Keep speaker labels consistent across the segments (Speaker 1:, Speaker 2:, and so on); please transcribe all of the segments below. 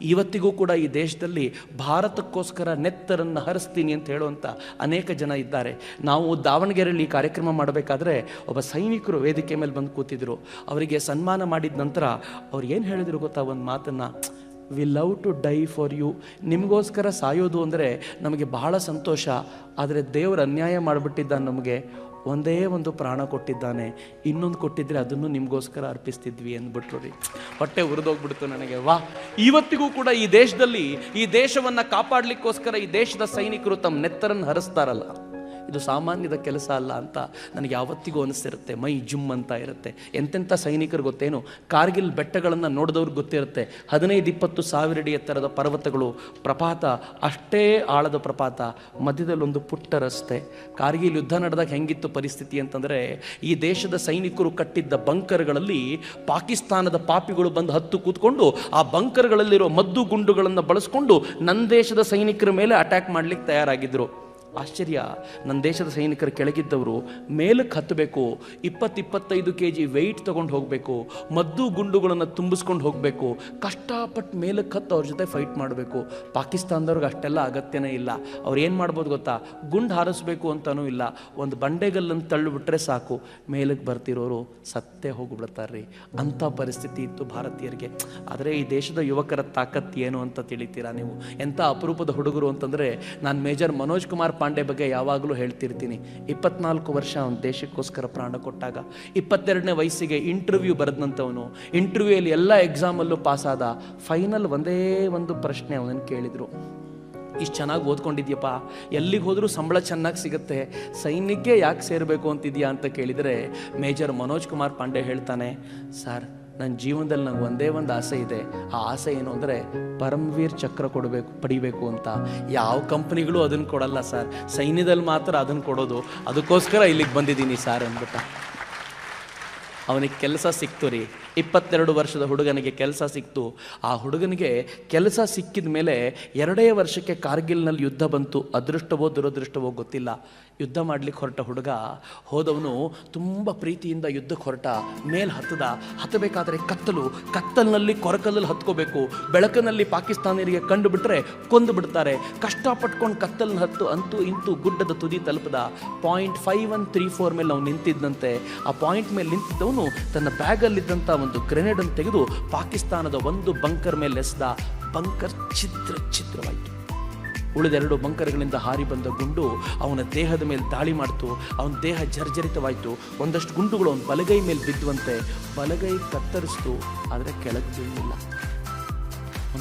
Speaker 1: ಇವತ್ತಿಗೂ ಕೂಡ ಈ ದೇಶದಲ್ಲಿ ಭಾರತಕ್ಕೋಸ್ಕರ ನೆತ್ತರನ್ನು ಹರಿಸ್ತೀನಿ ಅಂತ ಹೇಳುವಂಥ ಅನೇಕ ಜನ ಇದ್ದಾರೆ. ನಾವು ದಾವಣಗೆರೆಯಲ್ಲಿ ಈ ಕಾರ್ಯಕ್ರಮ ಮಾಡಬೇಕಾದ್ರೆ ಒಬ್ಬ ಸೈನಿಕರು ವೇದಿಕೆ ಮೇಲೆ ಬಂದು ಕೂತಿದ್ರು. ಅವರಿಗೆ ಸನ್ಮಾನ ಮಾಡಿದ ನಂತರ ಅವ್ರು ಏನು ಹೇಳಿದ್ರು ಗೊತ್ತಾ? ಒಂದು ಮಾತನ್ನು we love to die for you ನಿಮಗೋಸ್ಕರ ಸಾಯೋದು ಅಂದರೆ ನಮಗೆ ಬಹಳ ಸಂತೋಷ. ಆದರೆ ದೇವರು ಅನ್ಯಾಯ ಮಾಡಿಬಿಟ್ಟಿದ್ದಾನೆ ನಮಗೆ. ಒಂದೇ ಒಂದು ಪ್ರಾಣ ಕೊಟ್ಟಿದ್ದಾನೆ. ಇನ್ನೊಂದು ಕೊಟ್ಟಿದ್ದರೆ ಅದನ್ನು ನಿಮಗೋಸ್ಕರ ಅರ್ಪಿಸ್ತಿದ್ವಿ ಅಂದ್ಬಿಟ್ರು ರೀ. ಹೊಟ್ಟೆ ಉರಿದೋಗ್ಬಿಡ್ತು ನನಗೆ. ವಾ ಇವತ್ತಿಗೂ ಕೂಡ ಈ ದೇಶದಲ್ಲಿ ಈ ದೇಶವನ್ನು ಕಾಪಾಡಲಿಕ್ಕೋಸ್ಕರ ಈ ದೇಶದ ಸೈನಿಕರು ತಮ್ಮ ನೆತ್ತರನ್ನು ಹರಿಸ್ತಾರಲ್ಲ. ಇದು ಸಾಮಾನ್ಯದ ಕೆಲಸ ಅಲ್ಲ ಅಂತ ನನಗೆ ಯಾವತ್ತಿಗೂ ಅನಿಸ್ತಿರುತ್ತೆ. ಮೈ ಜುಮ್ ಅಂತ ಇರುತ್ತೆ. ಎಂತೆಂಥ ಸೈನಿಕರು ಗೊತ್ತೇನು? ಕಾರ್ಗಿಲ್ ಬೆಟ್ಟಗಳನ್ನು ನೋಡಿದವ್ರಿಗೆ ಗೊತ್ತಿರುತ್ತೆ. ಹದಿನೈದು ಇಪ್ಪತ್ತು ಸಾವಿರ ಅಡಿ ಎತ್ತರದ ಪರ್ವತಗಳು ಪ್ರಪಾತ, ಅಷ್ಟೇ ಆಳದ ಪ್ರಪಾತ, ಮಧ್ಯದಲ್ಲಿ ಒಂದು ಪುಟ್ಟ ರಸ್ತೆ. ಕಾರ್ಗಿಲ್ ಯುದ್ಧ ನಡೆದಾಗ ಹೆಂಗಿತ್ತು ಪರಿಸ್ಥಿತಿ ಅಂತಂದರೆ, ಈ ದೇಶದ ಸೈನಿಕರು ಕಟ್ಟಿದ್ದ ಬಂಕರ್ಗಳಲ್ಲಿ ಪಾಕಿಸ್ತಾನದ ಪಾಪಿಗಳು ಬಂದು ಹತ್ತು ಕೂತ್ಕೊಂಡು, ಆ ಬಂಕರ್ಗಳಲ್ಲಿರೋ ಮದ್ದು ಗುಂಡುಗಳನ್ನು ಬಳಸ್ಕೊಂಡು ನನ್ನ ದೇಶದ ಸೈನಿಕರ ಮೇಲೆ ಅಟ್ಯಾಕ್ ಮಾಡ್ಲಿಕ್ಕೆ ತಯಾರಾಗಿದ್ದರು ಆಶ್ಚರ್ಯ. ನನ್ನ ದೇಶದ ಸೈನಿಕರು ಕೆಳಗಿದ್ದವರು ಮೇಲಕ್ಕೆ ಹತ್ತಬೇಕು, ಇಪ್ಪತ್ತಿಪ್ಪತ್ತೈದು ಕೆ ಜಿ ವೆಯ್ಟ್ ತೊಗೊಂಡು ಹೋಗಬೇಕು, ಮದ್ದು ಗುಂಡುಗಳನ್ನು ತುಂಬಿಸ್ಕೊಂಡು ಹೋಗಬೇಕು ಕಷ್ಟಪಟ್ಟು ಮೇಲಕ್ಕೆ ಹತ್ತು ಅವ್ರ ಜೊತೆ ಫೈಟ್ ಮಾಡಬೇಕು. ಪಾಕಿಸ್ತಾನದವ್ರಿಗೆ ಅಷ್ಟೆಲ್ಲ ಅಗತ್ಯನೇ ಇಲ್ಲ. ಅವ್ರು ಏನು ಮಾಡ್ಬೋದು ಗೊತ್ತಾ? ಗುಂಡು ಹಾರಿಸ್ಬೇಕು ಅಂತಲೂ ಇಲ್ಲ. ಒಂದು ಬಂಡೆಗಲ್ಲನ್ನು ತಳ್ಳಿಬಿಟ್ರೆ ಸಾಕು. ಮೇಲಕ್ಕೆ ಬರ್ತಿರೋರು ಸತ್ತೇ ಹೋಗ್ಬಿಡ್ತಾರ್ರಿ. ಅಂಥ ಪರಿಸ್ಥಿತಿ ಇತ್ತು ಭಾರತೀಯರಿಗೆ. ಆದರೆ ಈ ದೇಶದ ಯುವಕರ ತಾಕತ್ತು ಏನು ಅಂತ ತಿಳಿತೀರಾ ನೀವು? ಎಂಥ ಅಪರೂಪದ ಹುಡುಗರು ಅಂತಂದರೆ, ನಾನು ಮೇಜರ್ ಮನೋಜ್ ಕುಮಾರ್ ಪಾಂಡೆ ಬಗ್ಗೆ ಯಾವಾಗಲೂ ಹೇಳ್ತಿರ್ತೀನಿ. ಇಪ್ಪತ್ನಾಲ್ಕು ವರ್ಷ ಅವನು ದೇಶಕ್ಕೋಸ್ಕರ ಪ್ರಾಣ ಕೊಟ್ಟಾಗ. ಇಪ್ಪತ್ತೆರಡನೇ ವಯಸ್ಸಿಗೆ ಇಂಟರ್ವ್ಯೂ ಬರೆದಂಥವನು ಇಂಟರ್ವ್ಯೂಯಲ್ಲಿ ಎಲ್ಲ ಎಕ್ಸಾಮಲ್ಲೂ ಪಾಸಾದ ಫೈನಲ್ ಒಂದೇ ಒಂದು ಪ್ರಶ್ನೆ ಅವನನ್ನು ಕೇಳಿದರು. ಇಷ್ಟು ಚೆನ್ನಾಗಿ ಓದ್ಕೊಂಡಿದ್ಯಪ್ಪ? ಎಲ್ಲಿಗೆ ಹೋದರೂ ಸಂಬಳ ಚೆನ್ನಾಗಿ ಸಿಗುತ್ತೆ. ಸೈನ್ಯಕ್ಕೆ ಯಾಕೆ ಸೇರಬೇಕು ಅಂತಿದ್ಯಾ ಅಂತ ಕೇಳಿದರೆ, ಮೇಜರ್ ಮನೋಜ್ ಕುಮಾರ್ ಪಾಂಡೆ ಹೇಳ್ತಾನೆ, ಸರ್ ನನ್ನ ಜೀವನದಲ್ಲಿ ನನಗೆ ಒಂದೇ ಒಂದು ಆಸೆ ಇದೆ. ಆ ಆಸೆ ಏನು ಅಂದರೆ ಪರಮವೀರ್ ಚಕ್ರ ಕೊಡಬೇಕು, ಪಡಿಬೇಕು ಅಂತ. ಯಾವ ಕಂಪ್ನಿಗಳು ಅದನ್ನು ಕೊಡಲ್ಲ ಸರ್. ಸೈನ್ಯದಲ್ಲಿ ಮಾತ್ರ ಅದನ್ನು ಕೊಡೋದು. ಅದಕ್ಕೋಸ್ಕರ ಇಲ್ಲಿಗೆ ಬಂದಿದ್ದೀನಿ ಸರ್ ಅಂದ್ಬಿಟ್ಟ. ಅವನಿಗೆ ಕೆಲಸ ಸಿಕ್ತು ರೀ. ಇಪ್ಪತ್ತೆರಡು ವರ್ಷದ ಹುಡುಗನಿಗೆ ಕೆಲಸ ಸಿಕ್ತು. ಆ ಹುಡುಗನಿಗೆ ಕೆಲಸ ಸಿಕ್ಕಿದ ಮೇಲೆ ಎರಡೇ ವರ್ಷಕ್ಕೆ ಕಾರ್ಗಿಲ್ನಲ್ಲಿ ಯುದ್ಧ ಬಂತು. ಅದೃಷ್ಟವೋ ದುರದೃಷ್ಟವೋ ಗೊತ್ತಿಲ್ಲ. ಯುದ್ಧ ಮಾಡಲಿಕ್ಕೆ ಹೊರಟ ಹುಡುಗ ಹೋದವನು ತುಂಬ ಪ್ರೀತಿಯಿಂದ ಯುದ್ಧಕ್ಕೆ ಹೊರಟ. ಮೇಲೆ ಹತ್ತದ. ಹತ್ತಬೇಕಾದರೆ ಕತ್ತಲು. ಕತ್ತಲಿನಲ್ಲಿ ಕೊರಕಲ್ಲಲ್ಲಿ ಹತ್ಕೋಬೇಕು. ಬೆಳಕಿನಲ್ಲಿ ಪಾಕಿಸ್ತಾನಿಯರಿಗೆ ಕಂಡು ಬಿಟ್ಟರೆ ಕೊಂದು ಬಿಡ್ತಾರೆ. ಕಷ್ಟಪಟ್ಕೊಂಡು ಕತ್ತಲನ್ನ ಹತ್ತು. ಅಂತೂ ಇಂತೂ ಗುಡ್ಡದ ತುದಿ ತಲುಪದ. Point five one three four ಮೇಲೆ ಅವ್ನು ನಿಂತಿದ್ದಂತೆ ಆ ಪಾಯಿಂಟ್ ಮೇಲೆ ನಿಂತಿದ್ದವನು ತನ್ನ ಬ್ಯಾಗಲ್ಲಿದ್ದಂಥ ಒಂದು ಗ್ರೆನೇಡನ್ನು ತೆಗೆದು ಪಾಕಿಸ್ತಾನದ ಒಂದು ಬಂಕರ್ ಮೇಲೆ ಎಸೆದ ಬಂಕರ್ ಛಿದ್ರ ಛಿದ್ರವಾಯಿತು. ಉಳಿದೆರಡು ಬಂಕರ್ಗಳಿಂದ ಹಾರಿ ಬಂದ ಗುಂಡು ಅವನ ದೇಹದ ಮೇಲೆ ದಾಳಿ ಮಾಡ್ತು. ಅವನ ದೇಹ ಜರ್ಜರಿತವಾಯಿತು. ಒಂದಷ್ಟು ಗುಂಡುಗಳು ಅವನ ಬಲಗೈ ಮೇಲೆ ಬಿದ್ದುವಂತೆ ಬಲಗೈ ಕತ್ತರಿಸ್ತು. ಆದರೆ ಕೆಳಗೆ ಬೀಳಲಿಲ್ಲ.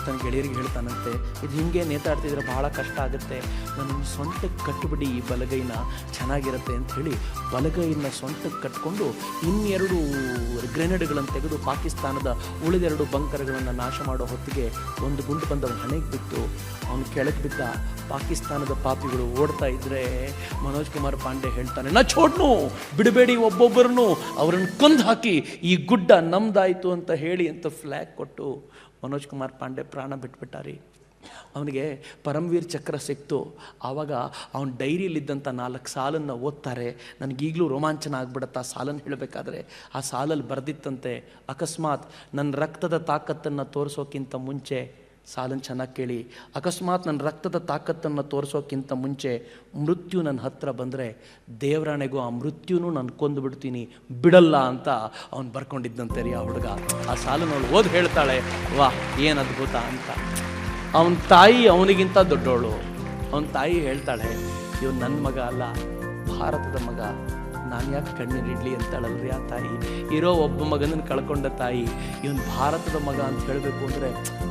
Speaker 1: ಅಂತ ನನ್ನ ಗೆಳೆಯರಿಗೆ ಹೇಳ್ತಾನಂತೆ, ಇದು ಹಿಂಗೆ ನೇತಾಡ್ತಿದ್ರೆ ಬಹಳ ಕಷ್ಟ ಆಗುತ್ತೆ. ನನ್ನ ಸ್ವಂತಕ್ಕೆ ಕಟ್ಟುಬಿಡಿ ಈ ಬಲಗೈನ, ಚೆನ್ನಾಗಿರುತ್ತೆ ಅಂತ ಹೇಳಿ ಬಲಗೈನ ಸ್ವಂತಕ್ಕೆ ಕಟ್ಕೊಂಡು ಇನ್ನೆರಡು ಗ್ರೆನೇಡ್ಗಳನ್ನು ತೆಗೆದು ಪಾಕಿಸ್ತಾನದ ಉಳಿದೆರಡು ಬಂಕರ್ಗಳನ್ನು ನಾಶ ಮಾಡೋ ಹೊತ್ತಿಗೆ ಒಂದು ಗುಂಡು ಬಂದು ಅವನು ಹಣೆಗೆ ಬಿತ್ತು ಅವನು ಕೆಳಗೆ ಬಿದ್ದ ಪಾಕಿಸ್ತಾನದ ಪಾಪಿಗಳು ಓಡ್ತಾ ಇದ್ರೆ ಮನೋಜ್ ಕುಮಾರ್ ಪಾಂಡೆ ಹೇಳ್ತಾನೆ, ನಾ ಚೋಡ್ನು ಬಿಡಬೇಡಿ ಒಬ್ಬೊಬ್ಬರನ್ನು ಅವರನ್ನು ಕೊಂದು ಹಾಕಿ ಈ ಗುಡ್ಡ ನಮ್ದಾಯಿತು ಅಂತ ಹೇಳಿ ಅಂತ ಫ್ಲ್ಯಾಗ್ ಕೊಟ್ಟು ಮನೋಜ್ ಕುಮಾರ್ ಪಾಂಡೆ ಪ್ರಾಣ ಬಿಟ್ಬಿಟ್ಟಾರಿ. ಅವನಿಗೆ ಪರಮವೀರ್ ಚಕ್ರ ಸಿಕ್ತು. ಆವಾಗ ಅವನ ಡೈರಿಯಲ್ಲಿದ್ದಂಥ ನಾಲ್ಕು ಸಾಲನ್ನು ಓದ್ತಾರೆ. ನನಗೀಗಲೂ ರೋಮಾಂಚನ ಆಗ್ಬಿಡತ್ತೆ ಆ ಸಾಲನ್ನು ಹೇಳಬೇಕಾದ್ರೆ. ಆ ಸಾಲಲ್ಲಿ ಬರೆದಿತ್ತಂತೆ. ಅಕಸ್ಮಾತ್ ನನ್ನ ರಕ್ತದ ತಾಕತ್ತನ್ನು ತೋರಿಸೋಕ್ಕಿಂತ ಮುಂಚೆ ಸಾಲನ್ನು ಚೆನ್ನಾಗಿ ಕೇಳಿ, ಅಕಸ್ಮಾತ್ ನನ್ನ ರಕ್ತದ ತಾಕತ್ತನ್ನು ತೋರಿಸೋಕ್ಕಿಂತ ಮುಂಚೆ ಮೃತ್ಯು ನನ್ನ ಹತ್ರ ಬಂದರೆ ದೇವರಾಣೆಗೂ ಆ ಮೃತ್ಯುನೂ ನಾನು ಕೊಂದು ಬಿಡ್ತೀನಿ, ಬಿಡಲ್ಲ ಅಂತ ಅವನು ಬರ್ಕೊಂಡಿದ್ದಂತೆ ರೀ ಆ ಹುಡುಗ. ಆ ಸಾಲನ್ನು ಅವಳು ಓದಿ ಹೇಳ್ತಾಳೆ ವಾ ಏನು ಅದ್ಭುತ ಅಂತ. ಅವನ ತಾಯಿ ಅವನಿಗಿಂತ ದೊಡ್ಡವಳು ಅವನ ತಾಯಿ ಹೇಳ್ತಾಳೆ, ಇವನು ನನ್ನ ಮಗ ಅಲ್ಲ, ಭಾರತದ ಮಗ. ನಾನು ಯಾಕೆ ಕಣ್ಣೀರಿಡ್ಲಿ ಅಂತಾಳಲ್ರಿ ಆ ತಾಯಿ? ಇರೋ ಒಬ್ಬ ಮಗನನ್ನು ಕಳ್ಕೊಂಡ ತಾಯಿ, ಇವನು ಭಾರತದ ಮಗ ಅಂತ ಹೇಳಬೇಕು ಅಂದರೆ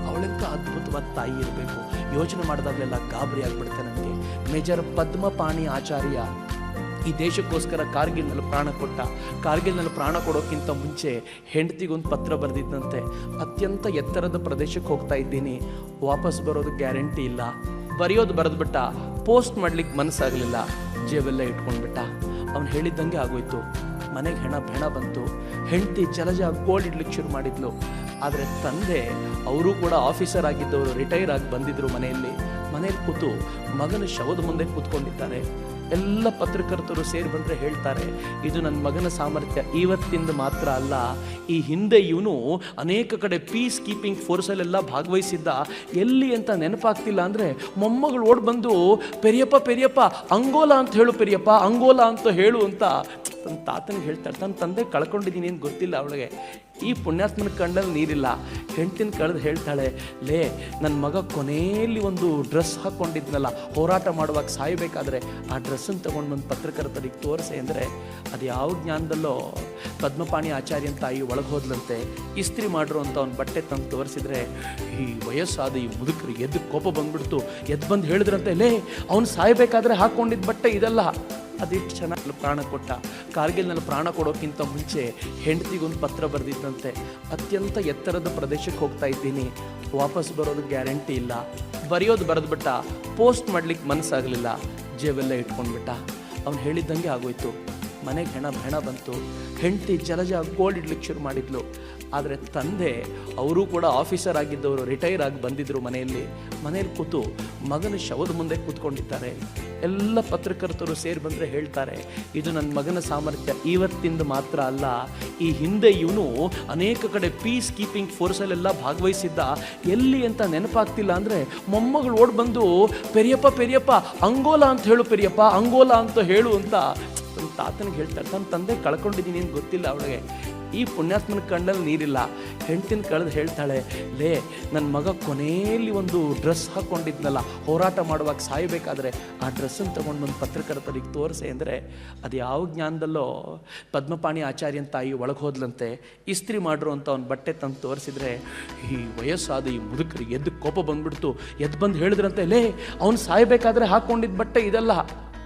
Speaker 1: ಅವಳಿಗೆ ಅದ್ಭುತವಾದ ತಾಯಿ ಇರಬೇಕು. ಯೋಚನೆ ಮಾಡಿದಾಗಲೆಲ್ಲ ಗಾಬರಿ ಆಗಿಬಿಡುತ್ತೆ ನನಗೆ ಮೇಜರ್ ಪದ್ಮಪಾಣಿ ಆಚಾರ್ಯ ಈ ದೇಶಕ್ಕೋಸ್ಕರ ಕಾರ್ಗಿಲ್ನಲ್ಲಿ ಪ್ರಾಣ ಕೊಟ್ಟ, ಕಾರ್ಗಿಲ್ನಲ್ಲಿ ಪ್ರಾಣ ಕೊಡೋಕ್ಕಿಂತ ಮುಂಚೆ ಹೆಂಡತಿಗೊಂದು ಪತ್ರ ಬರೆದಿದ್ದಂತೆ ಅತ್ಯಂತ ಎತ್ತರದ ಪ್ರದೇಶಕ್ಕೆ ಹೋಗ್ತಾ ಇದ್ದೀನಿ. ವಾಪಸ್ ಬರೋದು ಗ್ಯಾರಂಟಿ ಇಲ್ಲ. ಬರೆಯೋದು ಬರೆದ್ಬಿಟ್ಟ, ಪೋಸ್ಟ್ ಮಾಡ್ಲಿಕ್ಕೆ ಮನಸ್ಸಾಗಲಿಲ್ಲ. ಜೇಬೆಲ್ಲ ಇಟ್ಕೊಂಡ್ಬಿಟ್ಟ. ಅವ್ನು ಹೇಳಿದ್ದಂಗೆ ಆಗೋಯ್ತು. ಮನೆಗೆ ಹೆಣ ಬೆಣ ಬಂತು. ಹೆಂಡತಿ ಜಲಜ ಗೋಲ್ಡ್ ಇಡ್ಲಿಕ್ಕೆ ಶುರು ಮಾಡಿದ್ಲು. ಆದರೆ ತಂದೆ, ಅವರು ಕೂಡ ಆಫೀಸರ್ ಆಗಿದ್ದವರು ರಿಟೈರ್ ಆಗಿ ಬಂದಿದ್ದರು ಮನೆಯಲ್ಲಿ. ಮನೇಲಿ ಕೂತು ಮಗನ ಶವದ ಮುಂದೆ ಕೂತ್ಕೊಂಡಿದ್ದಾರೆ. ಎಲ್ಲ ಪತ್ರಕರ್ತರು ಸೇರಿ ಬಂದರೆ ಹೇಳ್ತಾರೆ, ಇದು ನನ್ನ ಮಗನ ಸಾಮರ್ಥ್ಯ, ಇವತ್ತಿಂದ ಮಾತ್ರ ಅಲ್ಲ ಈ ಹಿಂದೆ ಇವನು ಅನೇಕ ಕಡೆ ಪೀಸ್ ಕೀಪಿಂಗ್ ಫೋರ್ಸಲ್ಲೆಲ್ಲ ಭಾಗವಹಿಸಿದ್ದ. ಎಲ್ಲಿ ಅಂತ ನೆನಪಾಗ್ತಿಲ್ಲ ಅಂದರೆ ಮೊಮ್ಮಗಳು ಓಡ್ ಬಂದು, ಪೆರಿಯಪ್ಪ ಪೆರಿಯಪ್ಪ, ಅಂಗೋಲಾ ಅಂತ ಹೇಳು ಪೆರಿಯಪ್ಪ, ಅಂಗೋಲಾ ಅಂತ ಹೇಳು ಅಂತ ತನ್ನ ತಾತನಿಗೆ ಹೇಳ್ತಾಳೆ ತನ್ನ ತಂದೆ ಕಳ್ಕೊಂಡಿದ್ದೀನಿ ಏನು ಗೊತ್ತಿಲ್ಲ ಅವಳಿಗೆ. ಈ ಪುಣ್ಯಾತ್ಮನ ಕಣ್ಣಲ್ಲಿ ನೀರಿಲ್ಲ. ಹೆಂಡ್ತಿನ ಕಳೆದು ಹೇಳ್ತಾಳೆ, ಲೇ ನನ್ನ ಮಗ ಕೊನೆಯಲ್ಲಿ ಒಂದು ಡ್ರೆಸ್ ಹಾಕ್ಕೊಂಡಿದ್ನಲ್ಲ ಹೋರಾಟ ಮಾಡುವಾಗ ಸಾಯಬೇಕಾದ್ರೆ ಆ ಡ್ರೆಸ್ಸನ್ನು ತೊಗೊಂಡು ಬಂದು ಪತ್ರಕರ್ತರಿಗೆ ತೋರಿಸೆ. ಅಂದರೆ ಅದು ಯಾವ ಜ್ಞಾನದಲ್ಲೋ, ಪದ್ಮಪಾಣಿ ಆಚಾರ್ಯನ ತಾಯಿ ಒಳಗೆ ಹೋದ್ಲಂತೆ ಇಸ್ತ್ರಿ ಮಾಡಿರೋ ಅಂತ ಅವ್ನ ಬಟ್ಟೆ ತಂದು ತೋರಿಸಿದ್ರೆ, ಈ ವಯಸ್ಸಾದ ಈ ಮುದುಕರು ಎದ್ದು ಕೋಪ ಬಂದ್ಬಿಡ್ತು. ಎದ್ದು ಬಂದು ಹೇಳಿದ್ರಂತೆ, ಲೇ, ಅವ್ನು ಸಾಯಬೇಕಾದ್ರೆ ಹಾಕ್ಕೊಂಡಿದ್ದ ಬಟ್ಟೆ ಇದಲ್ಲ. ಅದೆಷ್ಟು ಚೆನ್ನಾಗಿ ಪ್ರಾಣ ಕೊಟ್ಟ. ಕಾರ್ಗಿಲ್ನಲ್ಲಿ ಪ್ರಾಣ ಕೊಡೋಕ್ಕಿಂತ ಮುಂಚೆ ಹೆಂಡತಿಗೊಂದು ಪತ್ರ ಬರೆದಿದ್ದಂತೆ ಅತ್ಯಂತ ಎತ್ತರದ ಪ್ರದೇಶಕ್ಕೆ ಹೋಗ್ತಾ ಇದ್ದೀನಿ. ವಾಪಸ್ ಬರೋದು ಗ್ಯಾರಂಟಿ ಇಲ್ಲ. ಬರೆಯೋದು ಬರೆದ್ಬಿಟ್ಟ. ಪೋಸ್ಟ್ ಮಾಡ್ಲಿಕ್ಕೆ ಮನಸ್ಸಾಗಲಿಲ್ಲ ಜೇಬೆಲ್ಲ ಇಟ್ಕೊಂಡ್ಬಿಟ್ಟ. ಅವ್ನು ಹೇಳಿದ್ದಂಗೆ ಆಗೋಯ್ತು. ಮನೆಗೆ ಹೆಣ ಹೆಣ ಬಂತು. ಹೆಂಡತಿ ಜಲಜ ಗೋಲ್ಡ್ ಇಡ್ಲಿಕ್ಕೆ ಶುರು ಮಾಡಿದ್ಲು. ಆದರೆ ತಂದೆ, ಅವರು ಕೂಡ ಆಫೀಸರ್ ಆಗಿದ್ದವರು ರಿಟೈರ್ ಆಗಿ ಬಂದಿದ್ದರು ಮನೆಯಲ್ಲಿ. ಮನೆಯಲ್ಲಿ ಕೂತು ಮಗನ ಶವದ ಮುಂದೆ ಕೂತ್ಕೊಂಡಿದ್ದಾರೆ. ಎಲ್ಲ ಪತ್ರಕರ್ತರು ಸೇರಿ ಬಂದರೆ ಹೇಳ್ತಾರೆ, ಇದು ನನ್ನ ಮಗನ ಸಾಮರ್ಥ್ಯ. ಇವತ್ತಿಂದ ಮಾತ್ರ ಅಲ್ಲ, ಈ ಹಿಂದೆ ಇವನು ಅನೇಕ ಕಡೆ ಪೀಸ್ ಕೀಪಿಂಗ್ ಫೋರ್ಸಲ್ಲೆಲ್ಲ ಭಾಗವಹಿಸಿದ್ದ. ಎಲ್ಲಿ ಅಂತ ನೆನಪಾಗ್ತಿಲ್ಲ ಅಂದರೆ ಮೊಮ್ಮಗಳು ಓಡ್ ಬಂದು, ಪೆರಿಯಪ್ಪ ಪೆರಿಯಪ್ಪ, ಅಂಗೋಲಾ ಅಂತ ಹೇಳು ಪೆರಿಯಪ್ಪ, ಅಂಗೋಲಾ ಅಂತ ಹೇಳು ಅಂತ ತನ್ನ ತಾತನಿಗೆ ಹೇಳ್ತಾಳೆ ತನ್ನ ತಂದೆ ಕಳ್ಕೊಂಡಿದ್ದೀನಿ ಅಂತ ಗೊತ್ತಿಲ್ಲ ಅವಳಿಗೆ. ಈ ಪುಣ್ಯಾತ್ಮನ ಕಣ್ಣಲ್ಲಿ ನೀರಿಲ್ಲ. ಹೆಂಡ್ತಿನ ಕಳೆದು ಹೇಳ್ತಾಳೆ, ಲೇ ನನ್ನ ಮಗ ಕೊನೆಯಲ್ಲಿ ಒಂದು ಡ್ರೆಸ್ ಹಾಕ್ಕೊಂಡಿದ್ನಲ್ಲ ಹೋರಾಟ ಮಾಡುವಾಗ ಸಾಯಬೇಕಾದ್ರೆ ಆ ಡ್ರೆಸ್ಸನ್ನು ತೊಗೊಂಡು ಬಂದು ಪತ್ರಕರ್ತರಿಗೆ ತೋರಿಸೆ ಅಂದರೆ, ಅದು ಯಾವ ಜ್ಞಾನದಲ್ಲೋ ಪದ್ಮಪಾಣಿ ಆಚಾರ್ಯನ ತಾಯಿ ಒಳಗೆ ಹೋದ್ಲಂತೆ. ಇಸ್ತ್ರಿ ಮಾಡಿರುವಂಥ ಅವ್ನ ಬಟ್ಟೆ ತಂದು ತೋರಿಸಿದ್ರೆ, ಈ ವಯಸ್ಸಾದ ಈ ಮುದುಕರಿಗೆ ಎದ್ದು ಕೋಪ ಬಂದ್ಬಿಡ್ತು. ಎದ್ದು ಬಂದು ಹೇಳಿದ್ರಂತೆ, ಲೇ, ಅವ್ನು ಸಾಯಬೇಕಾದ್ರೆ ಹಾಕ್ಕೊಂಡಿದ್ದ ಬಟ್ಟೆ ಇದಲ್ಲ.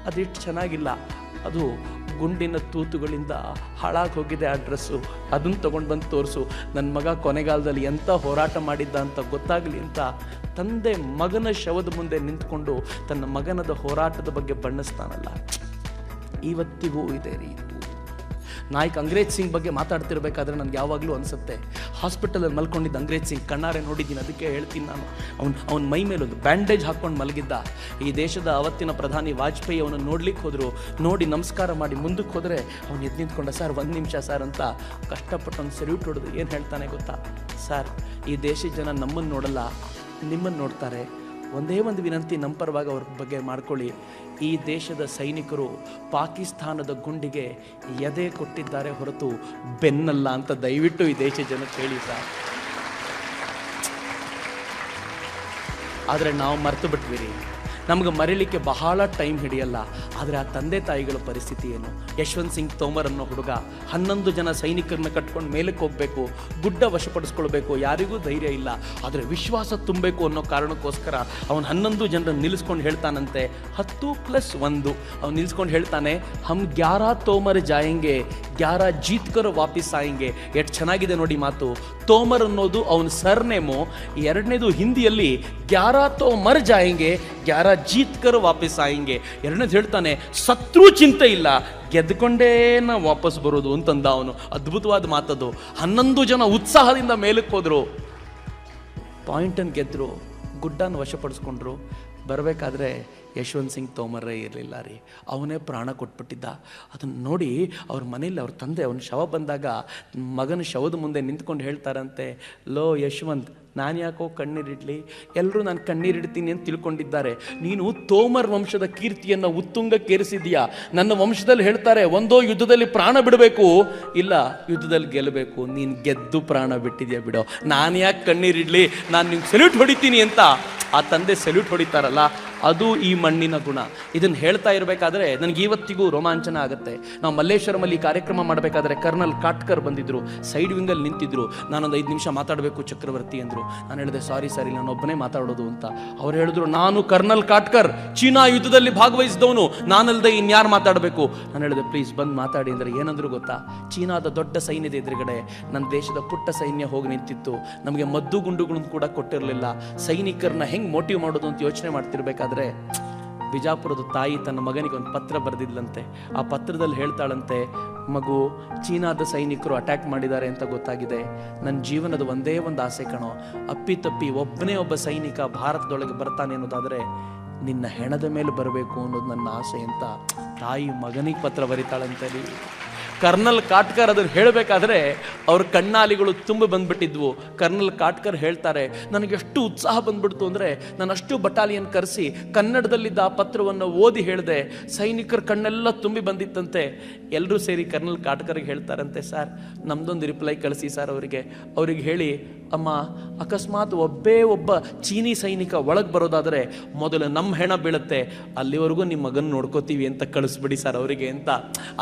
Speaker 1: ಅದಿಷ್ಟು ಚೆನ್ನಾಗಿಲ್ಲ. ಅದು ಗುಂಡಿನ ತೂತುಗಳಿಂದ ಹಾಳಾಗಿ ಹೋಗಿದೆ ಆ ಡ್ರೆಸ್ಸು ಅದನ್ನು ತೊಗೊಂಡು ಬಂದು ತೋರಿಸು. ನನ್ನ ಮಗ ಕೊನೆಗಾಲದಲ್ಲಿ ಎಂಥ ಹೋರಾಟ ಮಾಡಿದ್ದ ಅಂತ ಗೊತ್ತಾಗಲಿ ಅಂತ ತಂದೆ ಮಗನ ಶವದ ಮುಂದೆ ನಿಂತ್ಕೊಂಡು ತನ್ನ ಮಗನದ ಹೋರಾಟದ ಬಗ್ಗೆ ಬಣ್ಣಿಸ್ತಾನಲ್ಲ. ಇವತ್ತಿಗೂ ಇದೆ ರೀತು. ನಾಯಕ್ ಅಂಗ್ರೇಜ್ ಸಿಂಗ್ ಬಗ್ಗೆ ಮಾತಾಡ್ತಿರ್ಬೇಕಾದ್ರೆ ನನಗೆ ಯಾವಾಗಲೂ ಅನಿಸುತ್ತೆ. ಹಾಸ್ಪಿಟಲಲ್ಲಿ ಮಲ್ಕೊಂಡಿದ್ದ ಅಂಗ್ರೇಜ್ ಸಿಂಗ್ ಕಣ್ಣಾರೆ ನೋಡಿದ್ದೀನಿ, ಅದಕ್ಕೆ ಹೇಳ್ತೀನಿ ನಾನು. ಅವ್ನು, ಅವ್ನ ಮೈ ಒಂದು ಬ್ಯಾಂಡೇಜ್ ಹಾಕ್ಕೊಂಡು ಮಲಗಿದ್ದ. ಈ ದೇಶದ ಅವತ್ತಿನ ಪ್ರಧಾನಿ ವಾಜಪೇಯಿ ಅವನನ್ನು ನೋಡ್ಲಿಕ್ಕೆ ಹೋದರು. ನೋಡಿ ನಮಸ್ಕಾರ ಮಾಡಿ ಮುಂದಕ್ಕೆ ಹೋದರೆ ಅವ್ನು ಎದ್ದು ನಿಂತ್ಕೊಂಡ, ಸರ್, ಒಂದು ನಿಮಿಷ, ಸರ್, ಅಂತ ಕಷ್ಟಪಟ್ಟು ಒಂದು ಸೆಲ್ಯೂಟ್ ಹೊಡೆದು ಏನು ಹೇಳ್ತಾನೆ ಗೊತ್ತಾ? ಸರ್, ಈ ದೇಶದ ಜನ ನಮ್ಮನ್ನು ನೋಡಲ್ಲ ನಿಮ್ಮನ್ನು ನೋಡ್ತಾರೆ. ಒಂದೇ ಒಂದು ವಿನಂತಿ ನಮ್ಮ ಪರವಾಗಿ ಅವ್ರ ಬಗ್ಗೆ ಮಾಡ್ಕೊಳ್ಳಿ. ಈ ದೇಶದ ಸೈನಿಕರು ಪಾಕಿಸ್ತಾನದ ಗುಂಡಿಗೆ ಎದೆ ಕೊಟ್ಟಿದ್ದಾರೆ ಹೊರತು ಬೆನ್ನಲ್ಲ ಅಂತ ದಯವಿಟ್ಟು ಈ ದೇಶ ಜನಕ್ಕೆ ಕೇಳಿ ಸರ್. ಆದರೆ ನಾವು ಮರೆತು ಬಿಟ್ವಿ ರೀ ನಮ್ಗೆ ಮರೀಲಿಕ್ಕೆ ಬಹಳ ಟೈಮ್ ಹಿಡಿಯಲ್ಲ. ಆದರೆ ಆ ತಂದೆ ತಾಯಿಗಳ ಪರಿಸ್ಥಿತಿ ಏನು? ಯಶವಂತ್ ಸಿಂಗ್ ತೋಮರ್ ಅನ್ನೋ ಹುಡುಗ ಹನ್ನೊಂದು ಜನ ಸೈನಿಕರನ್ನ ಕಟ್ಕೊಂಡು ಮೇಲಕ್ಕೆ ಹೋಗಬೇಕು, ಗುಡ್ಡ ವಶಪಡಿಸ್ಕೊಳ್ಬೇಕು, ಯಾರಿಗೂ ಧೈರ್ಯ ಇಲ್ಲ. ಆದರೆ ವಿಶ್ವಾಸ ತುಂಬಬೇಕು ಅನ್ನೋ ಕಾರಣಕ್ಕೋಸ್ಕರ ಅವನು ಹನ್ನೊಂದು ಜನರನ್ನು ನಿಲ್ಲಿಸ್ಕೊಂಡು ಹೇಳ್ತಾನಂತೆ. ಹತ್ತು ಪ್ಲಸ್ ಒಂದು. ಅವ್ನು ನಿಲ್ಲಿಸ್ಕೊಂಡು ಹೇಳ್ತಾನೆ, ಹಮ್ ಗ್ಯಾರ ತೋಮರ್ ಜಾಯಂಗೆ, ಗ್ಯಾರ ಜೀತ್ಕರ್ ವಾಪಸ್ ಆಯಂಗೆ. ಎಷ್ಟು ಚೆನ್ನಾಗಿದೆ ನೋಡಿ ಮಾತು. ತೋಮರ್ ಅನ್ನೋದು ಅವನ ಸರ್ನೇಮು. ಎರಡನೇದು ಹಿಂದಿಯಲ್ಲಿ, ಗ್ಯಾರ ತೋಮರ್ ಜಾಯಂಗೆ, ಗ್ಯಾರ ಜೀತ್ಕರ್ ವಾಪಸ್ ಆಯಂಗೆ. ಎರಡನೇದು ಹೇಳ್ತಾನೆ, ಸತ್ರು ಚಿಂತೆ ಇಲ್ಲ, ಗೆದ್ಕೊಂಡೇ ನಾ ವಾಪಸ್ ಬರೋದು, ಅಂತಂದ ಅವನು. ಅದ್ಭುತವಾದ ಮಾತದು. ಹನ್ನೊಂದು ಜನ ಉತ್ಸಾಹದಿಂದ ಮೇಲಕ್ಕೆ ಹೋದರು. ಪಾಯಿಂಟನ್ನು ಗೆದ್ದರು ಗುಡ್ಡನ ವಶಪಡಿಸ್ಕೊಂಡ್ರು. ಬರಬೇಕಾದ್ರೆ ಯಶವಂತ್ ಸಿಂಗ್ ತೋಮರೇ ಇರಲಿಲ್ಲ ರೀ. ಅವನೇ ಪ್ರಾಣ ಕೊಟ್ಬಿಟ್ಟಿದ್ದ. ಅದನ್ನು ನೋಡಿ ಅವ್ರ ಮನೆಯಲ್ಲಿ ಅವ್ರ ತಂದೆ, ಅವನ ಶವ ಬಂದಾಗ ಮಗನ ಶವದ ಮುಂದೆ ನಿಂತ್ಕೊಂಡು ಹೇಳ್ತಾರಂತೆ, ಲೋ ಯಶವಂತ್ ನಾನು ಯಾಕೋ ಕಣ್ಣೀರಿಡ್ಲಿ? ಎಲ್ಲರೂ ನಾನು ಕಣ್ಣೀರಿಡ್ತೀನಿ ಅಂತ ತಿಳ್ಕೊಂಡಿದ್ದಾರೆ. ನೀನು ತೋಮರ್ ವಂಶದ ಕೀರ್ತಿಯನ್ನು ಉತ್ತುಂಗಕ್ಕೇರಿಸಿದೀಯಾ ನನ್ನ ವಂಶದಲ್ಲಿ ಹೇಳ್ತಾರೆ, ಒಂದೋ ಯುದ್ಧದಲ್ಲಿ ಪ್ರಾಣ ಬಿಡಬೇಕು, ಇಲ್ಲ ಯುದ್ಧದಲ್ಲಿ ಗೆಲ್ಲಬೇಕು ನೀನು ಗೆದ್ದು ಪ್ರಾಣ ಬಿಟ್ಟಿದ್ಯಾ ಬಿಡೋ. ನಾನು ಯಾಕೆ ಕಣ್ಣೀರಿಡ್ಲಿ, ನಾನು ನಿಮ್ಗೆ ಸೆಲ್ಯೂಟ್ ಹೊಡಿತೀನಿ ಅಂತ. ಆ ತಂದೆ ಸೆಲ್ಯೂಟ್ ಹೊಡಿತಾರಲ್ಲ ಅದು ಈ ಮಣ್ಣಿನ ಗುಣ. ಇದನ್ನು ಹೇಳ್ತಾ ಇರಬೇಕಾದ್ರೆ ನನಗೆ ಇವತ್ತಿಗೂ ರೋಮಾಂಚನ ಆಗುತ್ತೆ. ನಾವು ಮಲ್ಲೇಶ್ವರಮಲ್ಲಿ ಕಾರ್ಯಕ್ರಮ ಮಾಡಬೇಕಾದ್ರೆ ಕರ್ನಲ್ ಕಾಟ್ಕರ್ ಬಂದಿದ್ರು, ಸೈಡ್ ವಿಂಗಲ್ಲಿ ನಿಂತಿದ್ರು. ನಾನೊಂದು ಐದು ನಿಮಿಷ ಮಾತಾಡಬೇಕು ಚಕ್ರವರ್ತಿ ಅಂದರು. ನಾನು ಹೇಳಿದೆ, ಸಾರಿ ಸಾರಿ, ನಾನು ಒಬ್ಬನೇ ಮಾತಾಡೋದು ಅಂತ. ಅವ್ರು ಹೇಳಿದ್ರು, ನಾನು ಕರ್ನಲ್ ಕಾಟ್ಕರ್, ಚೀನಾ ಯುದ್ಧದಲ್ಲಿ ಭಾಗವಹಿಸಿದವನು. ನಾನಲ್ಲದೆ ಇನ್ಯಾರು ಮಾತಾಡಬೇಕು? ನಾನು ಹೇಳಿದೆ, ಪ್ಲೀಸ್ ಬಂದು ಮಾತಾಡಿ. ಅಂದರೆ ಏನಂದ್ರು ಗೊತ್ತಾ? ಚೀನಾದ ದೊಡ್ಡ ಸೈನ್ಯದ ಎದುರುಗಡೆ ನನ್ನ ದೇಶದ ಪುಟ್ಟ ಸೈನ್ಯ ಹೋಗಿ ನಿಂತಿತ್ತು. ನಮಗೆ ಮದ್ದು ಗುಂಡುಗಳನ್ನು ಕೂಡ ಕೊಟ್ಟಿರಲಿಲ್ಲ. ಸೈನಿಕರನ್ನ ಹೆಂಗೆ ಮೋಟಿವ್ ಮಾಡೋದು ಅಂತ ಯೋಚನೆ ಮಾಡ್ತಿರ್ಬೇಕಾದ್ರೆ ಬಿಜಾಪುರದ ತಾಯಿ ತನ್ನ ಮಗನಿಗೆ ಒಂದು ಪತ್ರ ಬರೆದಿದ್ಲಂತೆ. ಆ ಪತ್ರದಲ್ಲಿ ಹೇಳ್ತಾಳಂತೆ, ಮಗು, ಚೀನಾದ ಸೈನಿಕರು ಅಟ್ಯಾಕ್ ಮಾಡಿದ್ದಾರೆ ಅಂತ ಗೊತ್ತಾಗಿದೆ. ನನ್ನ ಜೀವನದ ಒಂದೇ ಒಂದು ಆಸೆ ಕಣೋ. ಅಪ್ಪಿ ತಪ್ಪಿ ಒಬ್ಬನೇ ಒಬ್ಬ ಸೈನಿಕ ಭಾರತದೊಳಗೆ ಬರ್ತಾನೆ ಅನ್ನೋದಾದರೆ ನಿನ್ನ ಹೆಣದ ಮೇಲೆ ಬರಬೇಕು ಅನ್ನೋದು ನನ್ನ ಆಸೆ ಅಂತ ತಾಯಿ ಮಗನಿಗೆ ಪತ್ರ ಬರೀತಾಳಂತೆ ರೀ ಕರ್ನಲ್ ಕಾಟ್ಕರ್ ಅದನ್ನು ಹೇಳಬೇಕಾದ್ರೆ ಅವ್ರ ಕಣ್ಣಾಲಿಗಳು ತುಂಬ ಬಂದ್ಬಿಟ್ಟಿದ್ವು. ಕರ್ನಲ್ ಕಾಟ್ಕರ್ ಹೇಳ್ತಾರೆ ನನಗೆ ಎಷ್ಟು ಉತ್ಸಾಹ ಬಂದ್ಬಿಡ್ತು ಅಂದರೆ ನಾನು ಅಷ್ಟು ಬಟಾಲಿಯನ್ ಕರೆಸಿ ಕನ್ನಡದಲ್ಲಿದ್ದ ಆ ಪತ್ರವನ್ನು ಓದಿ ಹೇಳಿದೆ. ಸೈನಿಕರ ಕಣ್ಣೆಲ್ಲ ತುಂಬಿ ಬಂದಿತ್ತಂತೆ. ಎಲ್ಲರೂ ಸೇರಿ ಕರ್ನಲ್ ಕಾಟ್ಕರ್ಗೆ ಹೇಳ್ತಾರಂತೆ, ಸರ್, ನಮ್ದೊಂದು ರಿಪ್ಲೈ ಕಳಿಸಿ ಸರ್ ಅವರಿಗೆ. ಅವ್ರಿಗೆ ಹೇಳಿ, ಅಮ್ಮ, ಅಕಸ್ಮಾತ್ ಒಬ್ಬೇ ಒಬ್ಬ ಚೀನಿ ಸೈನಿಕ ಒಳಗೆ ಬರೋದಾದರೆ ಮೊದಲು ನಮ್ಮ ಹೆಣ ಬೀಳುತ್ತೆ. ಅಲ್ಲಿವರೆಗೂ ನಿಮ್ಮ ಮಗನ ನೋಡ್ಕೋತೀವಿ ಅಂತ ಕಳಿಸ್ಬಿಡಿ ಸರ್ ಅವರಿಗೆ ಅಂತ.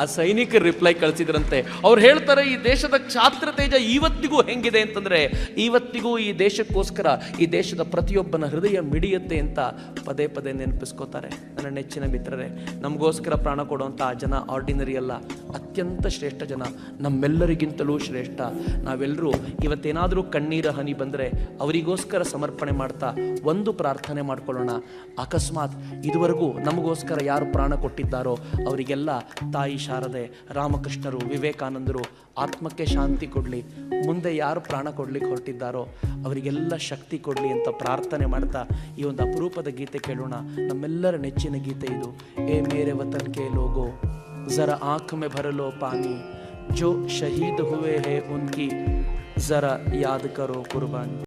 Speaker 1: ಆ ಸೈನಿಕರ ರಿಪ್ಲೈ ಕಳಿಸಿದ್ರಂತೆ. ಅವ್ರು ಹೇಳ್ತಾರೆ, ಈ ದೇಶದ ಕ್ಷಾತ್ರ ತೇಜ ಇವತ್ತಿಗೂ ಹೆಂಗಿದೆ ಅಂತಂದ್ರೆ, ಇವತ್ತಿಗೂ ಈ ದೇಶಕ್ಕೋಸ್ಕರ ಈ ದೇಶದ ಪ್ರತಿಯೊಬ್ಬನ ಹೃದಯ ಮಿಡಿಯುತ್ತೆ ಅಂತ ಪದೇ ಪದೇ ನೆನಪಿಸ್ಕೋತಾರೆ. ನನ್ನ ನೆಚ್ಚಿನ ಮಿತ್ರರೇ, ನಮಗೋಸ್ಕರ ಪ್ರಾಣ ಕೊಡುವಂಥ ಆ ಜನ ಆರ್ಡಿನರಿ ಅಲ್ಲ, ಅತ್ಯಂತ ಶ್ರೇಷ್ಠ ಜನ, ನಮ್ಮೆಲ್ಲರಿಗಿಂತಲೂ ಶ್ರೇಷ್ಠ. ನಾವೆಲ್ಲರೂ ಇವತ್ತೇನಾದರೂ ಕಣ್ಣೀರ ಹನಿ ಬಂದರೆ ಅವರಿಗೋಸ್ಕರ ಸಮರ್ಪಣೆ ಮಾಡ್ತಾ ಒಂದು ಪ್ರಾರ್ಥನೆ ಮಾಡ್ಕೊಳ್ಳೋಣ. ಅಕಸ್ಮಾತ್ ಇದುವರೆಗೂ ನಮಗೋಸ್ಕರ ಯಾರು ಪ್ರಾಣ ಕೊಟ್ಟಿದ್ದಾರೋ, ಅವರಿಗೆಲ್ಲ ತಾಯಿ ಶಾರದೆ ರಾಮಕೃಷ್ಣರು ವಿವೇಕಾನಂದರು ಆತ್ಮಕ್ಕೆ ಶಾಂತಿ ಕೊಡಲಿ. ಮುಂದೆ ಯಾರು ಪ್ರಾಣ ಕೊಡಲಿಕ್ಕೆ ಹೊರಟಿದ್ದಾರೋ ಅವರಿಗೆಲ್ಲ ಶಕ್ತಿ ಕೊಡಲಿ ಅಂತ ಪ್ರಾರ್ಥನೆ ಮಾಡ್ತಾ ಈ ಒಂದು ಅಪರೂಪದ ಗೀತೆ ಕೇಳೋಣ. ನಮ್ಮೆಲ್ಲರ ನೆಚ್ಚಿನ ಗೀತೆ ಇದು. ಏ ಮೇರೆ ವತನ್ ಕೆ ಲೋಗೋ, ಜರ ಆಂಖ್ ಮೆ ಭರಲೋ ಪಾನಿ. ಜೋ ಶಹೀದ್ ಹುವೆ ಹೇ ಉನ್ಕಿ, ಜರ ಯಾದ್ ಕರೋ ಕುರ್ಬಾನಿ.